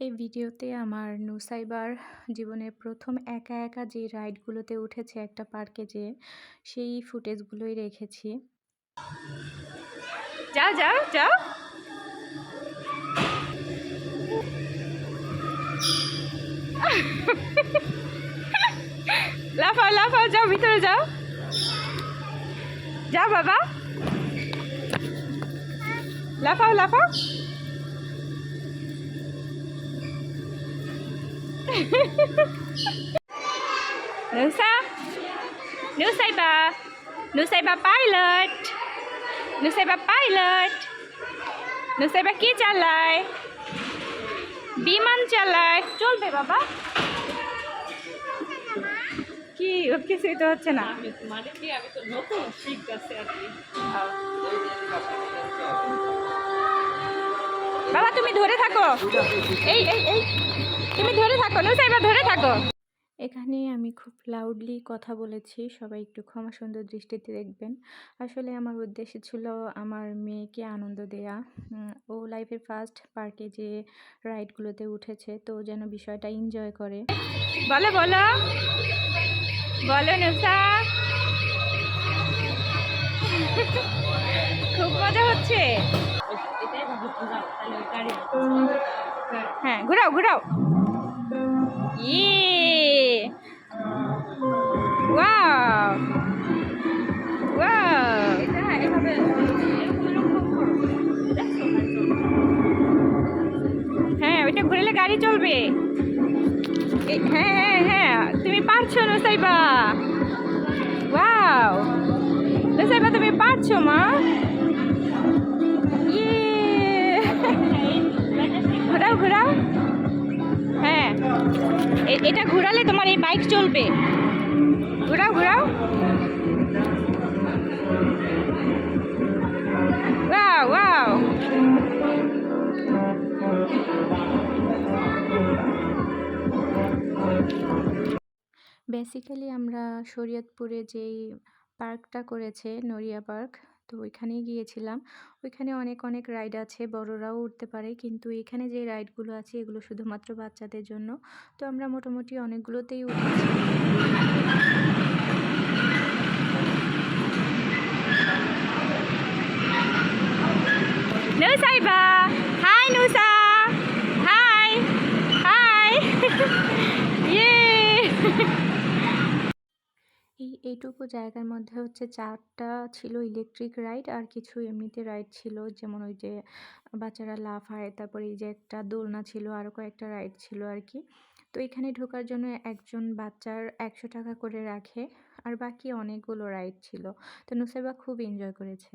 এই ভিডিওতে আমার নুসাইবার জীবনের প্রথম একা একা যে রাইডগুলোতে উঠেছে একটা পার্কে যেয়ে সেই ফুটেজগুলোই রেখেছি। যাও যাও যাও। লাফাও লাফাও, যাও, ভিতরে যাও। যাও, বাবা। লাফাও লাফাও। Nusa? Nusaiba Nusaiba pilot. Nusaiba pilot. Nusaiba কি চালায় বিমান চালায় চলবে বাবা কি কিছুই তো হচ্ছে না মানে কি আমি তো নতুন শিখতেছি আর কি বাবা তুমি ধরে থাকো এই এই এই তুমি ধরে থাকো নুসাইবা ধরে থাকো। এখানে আমি খুব লাউডলি কথা বলেছি সবাই একটু ক্ষমা সুন্দর দৃষ্টিতে দেখবেন। আসলে আমার উদ্দেশ্য ছিল আমার মেয়েকে আনন্দ দেয়া। ও লাইফের ফার্স্ট পার্কে যে রাইডগুলোতে উঠেছে তো যেন বিষয়টা এনজয় করে। বলো বলো। বলো নুসা। খুব মজা হচ্ছে। হ্যাঁ ঘোরাও ঘোরাও। এরকম করো দেখছ হ্যাঁ ওইটা ঘুরলে গাড়ি চলবে। হ্যাঁ হ্যাঁ হ্যাঁ তুমি পারছ নসাইবা। ওয়াও নসাইবা, তুমি পারছ মা? এটা ঘোরালে তোমার এই বাইক চলবে। ঘোরাও ঘোরাও। Wow wow. বেসিক্যালি আমরা শরীয়তপুরে যেই পার্কটা করেছে, নড়িয়া পার্ক তো ওইখানেই গিয়েছিলাম। ওইখানে অনেক অনেক রাইড আছে, বড়রাও উঠতে পারে। কিন্তু এখানে যে রাইডগুলো আছে, এগুলো শুধুমাত্র বাচ্চাদের জন্য। তো আমরা মোটামুটি অনেকগুলোতেই উঠেছি। হাই নুসা হাই হাই ইয়ে এই এইটুকু জায়গার মধ্যে হচ্ছে চারটা ছিল ইলেকট্রিক রাইড আর কিছু এমনিতে রাইড ছিল। যেমন ওই যে বাচ্চারা লাফায় তারপর এই যে একটা দোলনা ছিল আরও কয়েকটা রাইড ছিল আর কি। তো এখানে ঢোকার জন্য একজন বাচ্চার একশো টাকা করে রাখে আর বাকি অনেকগুলো রাইড ছিল। তো নুসাইবা খুব এনজয় করেছে।